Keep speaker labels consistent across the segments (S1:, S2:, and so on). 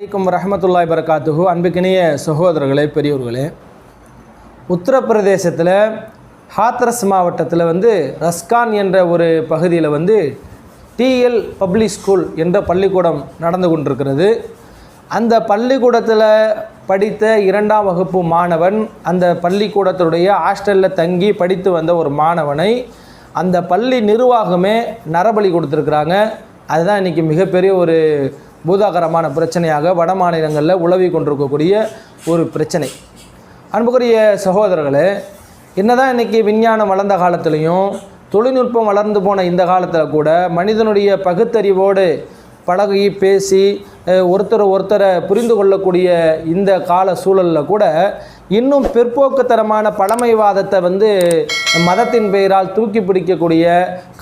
S1: வலைக்கம் ரஹமத்துல்லாய் பரகாத்துஹு. அன்புக்கினிய சகோதரர்களே பெரியவர்களே உத்தரப்பிரதேசத்தில் ஹாத்ரஸ் மாவட்டத்தில் வந்து ரஸ்கான் என்ற ஒரு பகுதியில் வந்து டிஎல் பப்ளிக் ஸ்கூல் என்ற பள்ளிக்கூடம் நடந்து கொண்டிருக்கிறது. அந்த பள்ளிக்கூடத்தில் படித்த இரண்டாம் வகுப்பு மாணவன் அந்த பள்ளிக்கூடத்துடைய ஹாஸ்டலில் தங்கி படித்து வந்த ஒரு மாணவனை அந்த பள்ளி நிர்வாகமே நரபலி கொடுத்துருக்குறாங்க. அதுதான் இன்றைக்கி மிகப்பெரிய ஒரு பூதாகரமான பிரச்சனையாக வட மாநிலங்களில் உழவி கொண்டிருக்கக்கூடிய ஒரு பிரச்சனை. அன்புக்குரிய சகோதரர்களே என்னதான் இன்றைக்கி விஞ்ஞானம் வளர்ந்த காலத்துலேயும் தொழில்நுட்பம் வளர்ந்து போன இந்த காலத்தில் கூட மனிதனுடைய பகுத்தறிவோடு பழகி பேசி ஒருத்தரை ஒருத்தர் ஒருத்தரை புரிந்து கொள்ளக்கூடிய இந்த கால சூழலில் கூட இன்னும் பிற்போக்குத்தரமான பழமைவாதத்தை வந்து மதத்தின் பெயரால் தூக்கி பிடிக்கக்கூடிய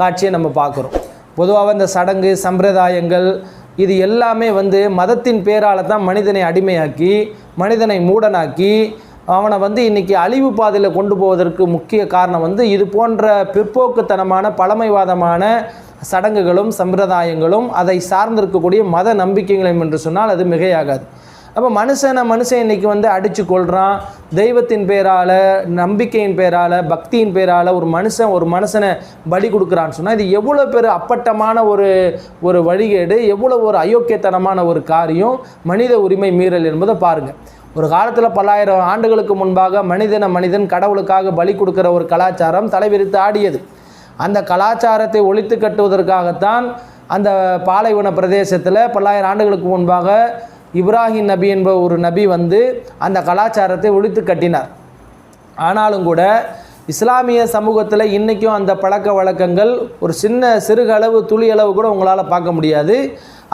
S1: காட்சியை நம்ம பார்க்குறோம். பொதுவாக இந்த சடங்கு சம்பிரதாயங்கள் இது எல்லாமே வந்து மதத்தின் பேரால் தான் மனிதனை அடிமையாக்கி மனிதனை மூடனாக்கி அவனை வந்து இன்றைக்கி அழிவு பாதையில் கொண்டு போவதற்கு முக்கிய காரணம் வந்து இது போன்ற பிற்போக்குத்தனமான பழமைவாதமான சடங்குகளும் சம்பிரதாயங்களும் அதை சார்ந்திருக்கக்கூடிய மத நம்பிக்கைகளும் என்று சொன்னால் அது மிகையாகாது. அப்போ மனுஷனை மனுஷன் இன்னைக்கு வந்து அடித்து கொள்கிறான் தெய்வத்தின் பேரால் நம்பிக்கையின் பேரால் பக்தியின் பேரால் ஒரு மனுஷன் ஒரு மனுஷனை பலி கொடுக்குறான்னு சொன்னால் இது எவ்வளோ பேர் அப்பட்டமான ஒரு ஒரு வழிகேடு எவ்வளோ ஒரு அயோக்கியத்தனமான ஒரு காரியம் மனித உரிமை மீறல் என்பதை பாருங்கள் ஒரு காலத்தில் பல்லாயிரம் ஆண்டுகளுக்கு முன்பாக மனிதன மனிதன் கடவுளுக்காக பலி கொடுக்குற ஒரு கலாச்சாரம் தலைவிரித்து ஆடியது. அந்த கலாச்சாரத்தை ஒழித்து கட்டுவதற்காகத்தான் அந்த பாலைவன பிரதேசத்தில் பல்லாயிரம் ஆண்டுகளுக்கு முன்பாக இப்ராஹிம் நபி என்ப ஒரு நபி வந்து அந்த கலாச்சாரத்தை ஒழித்து கட்டினார். ஆனாலும் கூட இஸ்லாமிய சமூகத்தில் இன்றைக்கும் அந்த பழக்க வழக்கங்கள் ஒரு சின்ன சிறுகளவு துளி அளவு கூட உங்களால் பார்க்க முடியாது.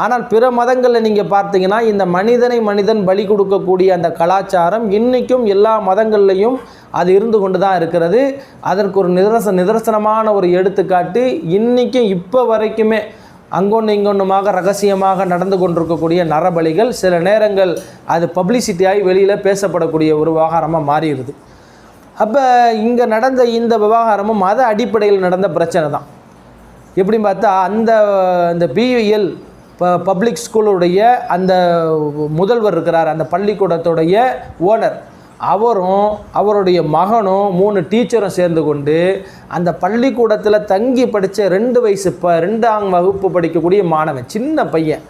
S1: ஆனால் பிற மதங்களில் நீங்கள் பார்த்தீங்கன்னா இந்த மனிதனை மனிதன் பலி கொடுக்கக்கூடிய அந்த கலாச்சாரம் இன்றைக்கும் எல்லா மதங்கள்லையும் அது இருந்து கொண்டு தான் இருக்கிறது. அதற்கு ஒரு நிதர்ச நிதர்சனமான ஒரு எடுத்துக்காட்டு இன்றைக்கும் இப்போ வரைக்குமே அங்கொன்று இங்கொன்றுமாக ரகசியமாக நடந்து கொண்டிருக்கக்கூடிய நரபலிகள் சில நேரங்கள் அது பப்ளிசிட்டியாகி வெளியில் பேசப்படக்கூடிய ஒரு விவகாரமாக மாறிடுது. அப்போ இங்கே நடந்த இந்த விவகாரமும் மத அடிப்படையில் நடந்த பிரச்சனை தான். எப்படின்னு பார்த்தா அந்த இந்த பியூஎல் ப பப்ளிக் ஸ்கூலுடைய அந்த முதல்வர் இருக்கிறார் அந்த பள்ளிக்கூடத்துடைய ஓனர் அவரும் அவருடைய மகனும் மூணு டீச்சரும் சேர்ந்து கொண்டு அந்த பள்ளிக்கூடத்தில் தங்கி படித்த ரெண்டு வயசு ப ரெண்டாம் வகுப்பு படிக்கக்கூடிய மாணவன் சின்ன பையன்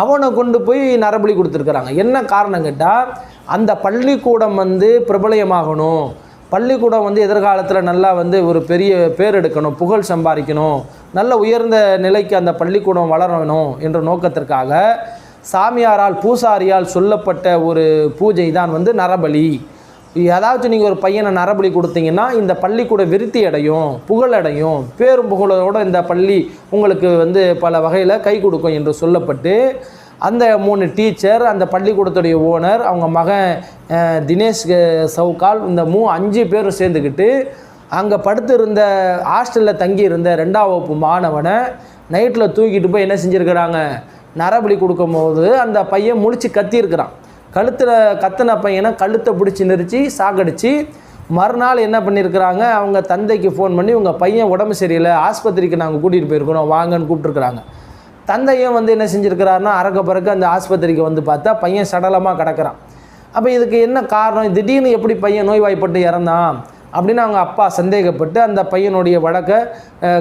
S1: அவனை கொண்டு போய் நரபலி கொடுத்துருக்குறாங்க. என்ன காரணம் கேட்டால் அந்த பள்ளிக்கூடம் வந்து பிரபலயமாகணும் பள்ளிக்கூடம் வந்து எதிர்காலத்தில் நல்லா வந்து ஒரு பெரிய பேர் எடுக்கணும் புகழ் சம்பாதிக்கணும் நல்ல உயர்ந்த நிலைக்கு அந்த பள்ளிக்கூடம் வளரணும் என்ற நோக்கத்திற்காக சாமியாரால் பூசாரியால் சொல்லப்பட்ட ஒரு பூஜை தான் வந்து நரபலி. ஏதாச்சும் நீங்கள் ஒரு பையனை நரபலி கொடுத்தீங்கன்னா இந்த பள்ளிக்கூட விருத்தி அடையும் புகழடையும் பேரும் புகழோட இந்த பள்ளி உங்களுக்கு வந்து பல வகையில் கை கொடுக்கும் என்று சொல்லப்பட்டு அந்த மூணு டீச்சர் அந்த பள்ளிக்கூடத்துடைய ஓனர் அவங்க மகன் தினேஷ் சவுகால் இந்த மூ அஞ்சு பேரும் சேர்ந்துக்கிட்டு அங்கே படுத்திருந்த ஹாஸ்டலில் தங்கியிருந்த ரெண்டாம் வகுப்பு மாணவனை நைட்டில் தூக்கிட்டு போய் என்ன செஞ்சுருக்கிறாங்க? நரபலி கொடுக்கும்போது அந்த பையன் முழிச்சு கத்தியிருக்கிறான். கழுத்தில் கத்தின பையனை கழுத்தை பிடிச்சி நெரிச்சு சாகடிச்சு மறுநாள் என்ன பண்ணியிருக்கிறாங்க? அவங்க தந்தைக்கு ஃபோன் பண்ணி உங்கள் பையன் உடம்பு சரியில்லை ஆஸ்பத்திரிக்கு நாங்கள் கூட்டிகிட்டு போயிருக்கிறோம் வாங்கன்னு கூப்பிட்டுருக்குறாங்க. தந்தையும் வந்து என்ன செஞ்சுருக்கிறாருன்னா அறக்க பிறகு அந்த ஆஸ்பத்திரிக்கு வந்து பார்த்தா பையன் சடலமாக கிடக்கிறான். அப்போ இதுக்கு என்ன காரணம்? திடீர்னு எப்படி பையன் நோய்வாய்ப்பட்டு இறந்தான்? அப்படின்னு அவங்க அப்பா சந்தேகப்பட்டு அந்த பையனுடைய வழக்கை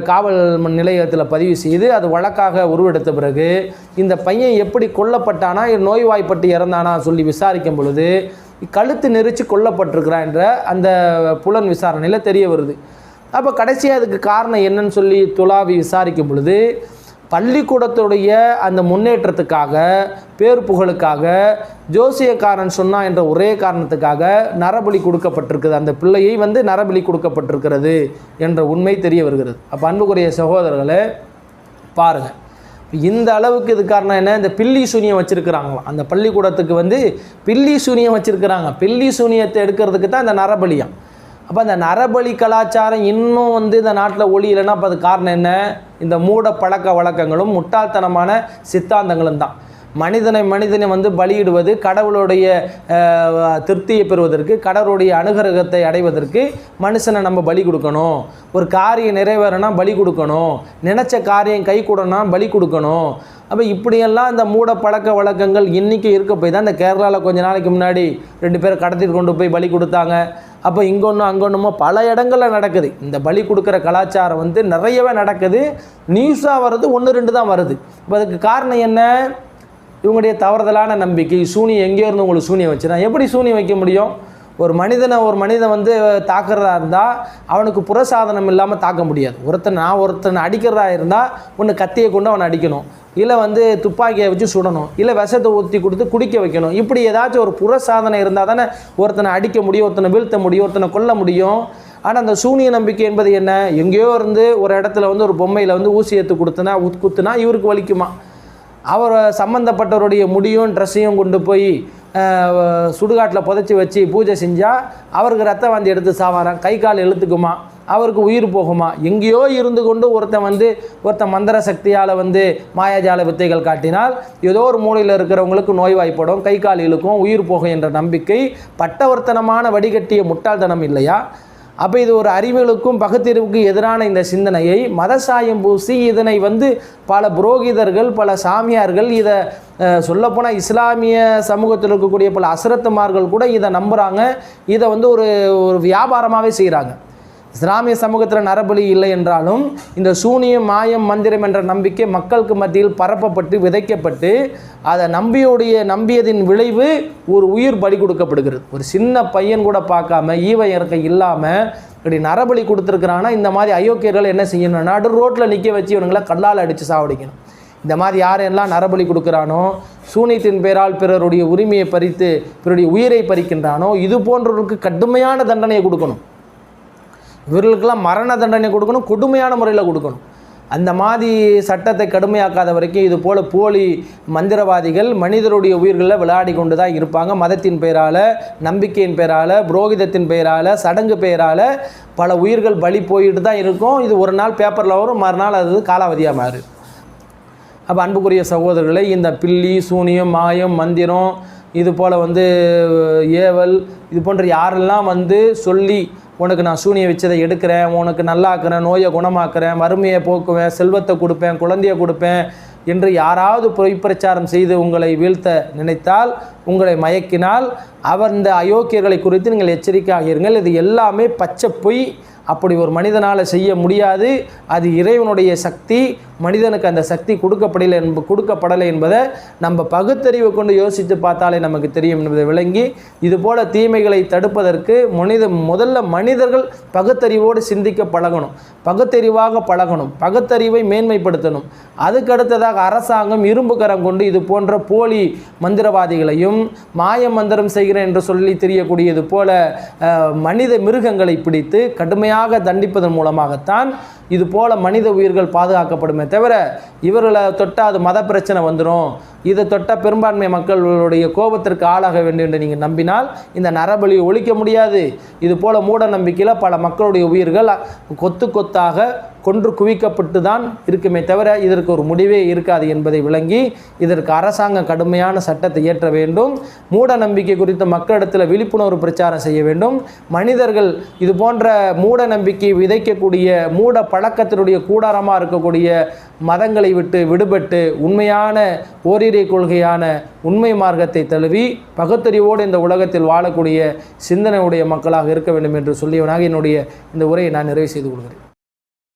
S1: காவல் நிலையத்தில் பதிவு செய்து அது வழக்காக உருவெடுத்த பிறகு இந்த பையன் எப்படி கொல்லப்பட்டானா நோய்வாய்ப்பட்டு இறந்தானா சொல்லி விசாரிக்கும் பொழுது கழுத்து நெரிச்சு கொல்லப்பட்டிருக்கிறான் என்ற அந்த புலன் விசாரணையில் தெரிய வருது. அப்போ கடைசியாக அதுக்கு காரணம் என்னன்னு சொல்லி துளாவி விசாரிக்கும் பொழுது பள்ளிக்கூடத்துடைய அந்த முன்னேற்றத்துக்காக பேர் புகழுக்காக ஜோசியக்காரன் சொன்னா என்ற ஒரே காரணத்துக்காக நரபலி கொடுக்கப்பட்டிருக்குது. அந்த பிள்ளையை வந்து நரபலி கொடுக்கப்பட்டிருக்கிறது என்ற உண்மை தெரிய வருகிறது. அப்போ அன்புக்குரிய சகோதரர்களே பாருங்கள் இந்த அளவுக்கு இது காரணம் என்ன? இந்த பில்லி சூனியம் வச்சுருக்கிறாங்களாம். அந்த பள்ளிக்கூடத்துக்கு வந்து பில்லி சூனியம் வச்சுருக்கிறாங்க. பில்லி சூனியத்தை எடுக்கிறதுக்கு தான் இந்த நரபலியம். அப்போ அந்த நரபலி கலாச்சாரம் இன்னும் வந்து இந்த நாட்டில் ஒளியலைன்னா அப்போ அது காரணம் என்ன? இந்த மூட பழக்க வழக்கங்களும் முட்டாள்தனமான சித்தாந்தங்களும் தான். மனிதனை மனிதனை வந்து பலியிடுவது கடவுளுடைய திருப்தியை பெறுவதற்கு கடவுளுடைய அனுகிரகத்தை அடைவதற்கு மனுஷனை நம்ம பலி கொடுக்கணும். ஒரு காரியம் நிறைவேறனா பலி கொடுக்கணும். நினச்ச காரியம் கை கூடனா பலி கொடுக்கணும். அப்போ இப்படியெல்லாம் இந்த மூட பழக்க வழக்கங்கள் இன்றைக்கி இருக்க போய் தான் இந்த கேரளாவில் கொஞ்ச நாளைக்கு முன்னாடி ரெண்டு பேரை கடத்திட்டு கொண்டு போய் பலி கொடுத்தாங்க. அப்போ இங்கொன்றும் அங்கொன்றுமோ பல இடங்களில் நடக்குது. இந்த பலி கொடுக்குற கலாச்சாரம் வந்து நிறையவே நடக்குது. நியூஸாக வர்றது ஒன்று ரெண்டு தான் வருது. இப்போ அதுக்கு காரணம் என்ன? இவங்களுடைய தவறுதலான நம்பிக்கை சூனியம் எங்கேயோ இருந்து உங்களுக்கு சூனியம் வச்சுனா எப்படி சூனியம் வைக்க முடியும்? ஒரு மனிதனை ஒரு மனிதன் வந்து தாக்குறதா இருந்தால் அவனுக்கு புறசாதனம் இல்லாமல் தாக்க முடியாது. ஒருத்தன் நான் ஒருத்தனை அடிக்கிறதா இருந்தால் ஒன்று கத்தியை கொண்டு அவனை அடிக்கணும். இல்லை வந்து துப்பாக்கியை வச்சு சுடணும் இல்லை விஷத்தை ஊற்றி கொடுத்து குடிக்க வைக்கணும். இப்படி ஏதாச்சும் ஒரு புற சாதனை இருந்தால் தானே ஒருத்தனை அடிக்க முடியும் ஒருத்தனை வீழ்த்த முடியும் ஒருத்தனை கொல்ல முடியும். ஆனால் அந்த சூனிய நம்பிக்கை என்பது என்ன? எங்கேயோ இருந்து ஒரு இடத்துல வந்து ஒரு பொம்மையில் வந்து ஊசி ஏற்று கொடுத்தனா உத்- குத்துனா இவருக்கு வலிக்குமா? அவர் சம்மந்தப்பட்டவருடைய முடியும் ட்ரெஸ்ஸையும் கொண்டு போய் சுடுகாட்டில் புதைச்சி வச்சு பூஜை செஞ்சால் அவருக்கு ரத்த வாந்தி எடுத்து சாவாரான் கை கால் இழுத்துக்குமா அவருக்கு உயிர் போகுமா? எங்கேயோ இருந்து கொண்டு ஒருத்தன் வந்து ஒருத்தன் மந்திர சக்தியால் வந்து மாயாஜால வித்தைகள் காட்டினால் ஏதோ ஒரு மூலையில் இருக்கிறவங்களுக்கு நோய்வாய்ப்படும் கை கால் இழுக்கும் உயிர் போகும் என்ற நம்பிக்கை பட்டவர்த்தனமான வடிகட்டிய முட்டாள்தனம் இல்லையா? அப்போ இது ஒரு அறிவியலுக்கும் பகுத்தறிவுக்கும் எதிரான இந்த சிந்தனையை மதசாயம் பூசி இதனை வந்து பல புரோகிதர்கள் பல சாமியார்கள் இதை சொல்லப்போனால் இஸ்லாமிய சமூகத்தில் இருக்கக்கூடிய பல அசரத்துமார்கள் கூட இதை நம்புகிறாங்க இதை வந்து ஒரு ஒரு வியாபாரமாகவே செய்கிறாங்க இஸ்லாமிய சமூகத்தில் நரபலி இல்லை என்றாலும் இந்த சூனியம் மாயம் மந்திரம் என்ற நம்பிக்கை மக்களுக்கு மத்தியில் பரப்பப்பட்டு விதைக்கப்பட்டு அதை நம்பியுடைய நம்பியதின் விளைவு ஒரு உயிர் பலி கொடுக்கப்படுகிறது. ஒரு சின்ன பையன் கூட பார்க்காம ஈவ இறக்க இல்லாமல் இப்படி நரபலி கொடுத்துருக்குறான்னா இந்த மாதிரி அயோக்கியர்கள் என்ன செய்யணும் நடு ரோட்டில் நிற்க வச்சு இவனுங்களை கல்லால் அடித்து சாவடிக்கணும். இந்த மாதிரி யாரெல்லாம் நரபலி கொடுக்குறானோ சூனியத்தின் பெயரால் பிறருடைய உரிமையை பறித்து பிறருடைய உயிரை பறிக்கின்றானோ இது போன்றவர்களுக்கு கடுமையான தண்டனையை கொடுக்கணும். இவர்களுக்கெல்லாம் மரண தண்டனை கொடுக்கணும் கொடுமையான முறையில் கொடுக்கணும். அந்த மாதிரி சட்டத்தை கடுமையாக்காத வரைக்கும் இது போல் போலி மந்திரவாதிகள் மனிதருடைய உயிர்களில் விளையாடி கொண்டு தான் இருப்பாங்க. மதத்தின் பெயரால் நம்பிக்கையின் பெயரால் புரோகிதத்தின் பெயரால் சடங்கு பெயரால் பல உயிர்கள் பலி போயிட்டு தான் இருக்கும். இது ஒரு நாள் பேப்பரில் வரும் மறுநாள் அது காலாவதியாக மாறு. அப்போ அன்புக்குரிய சகோதரர்களே இந்த பில்லி சூனியம் மாயம் மந்திரம் இது போல் வந்து ஏவல் இது போன்ற யாரெல்லாம் வந்து சொல்லி உனக்கு நான் சூனியை வச்சதை எடுக்கிறேன் உனக்கு நல்லாக்குறேன் நோயை குணமாக்குறேன் வறுமையை போக்குவேன் செல்வத்தை கொடுப்பேன் குழந்தைய கொடுப்பேன் என்று யாராவது பொய் பிரச்சாரம் செய்து உங்களை வீழ்த்த நினைத்தால் உங்களை மயக்கினால் அவர் இந்த அயோக்கியர்களை குறித்து நீங்கள் எச்சரிக்கையாக இருங்கள். இது எல்லாமே பச்சை பொய். அப்படி ஒரு மனிதனால் செய்ய முடியாது. அது இறைவனுடைய சக்தி. மனிதனுக்கு அந்த சக்தி கொடுக்கப்படலை என்ப கொடுக்கப்படலை என்பதை நம்ம பகுத்தறிவை கொண்டு யோசித்து பார்த்தாலே நமக்கு தெரியும் என்பதை விளங்கி இதுபோல் தீமைகளை தடுப்பதற்கு மனித முதல்ல மனிதர்கள் பகுத்தறிவோடு சிந்திக்க பழகணும். பகுத்தறிவாக பழகணும். பகுத்தறிவை மேன்மைப்படுத்தணும். அதுக்கு அடுத்ததாக அரசாங்கம் இரும்பு கரம் கொண்டு இது போன்ற போலி மந்திரவாதிகளையும் மாய மந்திரம் செய்கிறேன் என்று சொல்லி தெரியக்கூடியது போல மனித மிருகங்களை பிடித்து கடுமையாக தண்டிப்பதன் மூலமாகத்தான் இது போல மனித உயிர்கள் பாதுகாக்கப்படுமே தவிர இவர்களை தொட்டால் அது மத பிரச்சனை வந்துடும் இதை தொட்டால் பெரும்பான்மை மக்களுடைய கோபத்திற்கு ஆளாக வேண்டும் என்று நீங்கள் நம்பினால் இந்த நரபலியை ஒழிக்க முடியாது. இது போல மூட நம்பிக்கையில் பல மக்களுடைய உயிர்கள் கொத்து கொத்தாக கொன்று குவிக்கப்பட்டு தான் இருக்குமே தவிர இதற்கு ஒரு முடிவே இருக்காது என்பதை விளங்கி இதற்கு அரசாங்கம் கடுமையான சட்டத்தை இயற்ற வேண்டும். மூட நம்பிக்கை குறித்து மக்களிடத்தில் விழிப்புணர்வு பிரச்சாரம் செய்ய வேண்டும். மனிதர்கள் இது போன்ற மூட நம்பிக்கை விதைக்கக்கூடிய மூட பழக்கத்தினுடைய கூடாரமாக இருக்கக்கூடிய மதங்களை விட்டு விடுபட்டு உண்மையான ஓரிரை கொள்கையான உண்மை மார்க்கத்தை தழுவி பகுத்தறிவோடு இந்த உலகத்தில் வாழக்கூடிய சிந்தனையுடைய மக்களாக இருக்க வேண்டும் என்று சொல்லியவனாக என்னுடைய இந்த உரையை நான் நிறைவு செய்து கொள்கிறேன்.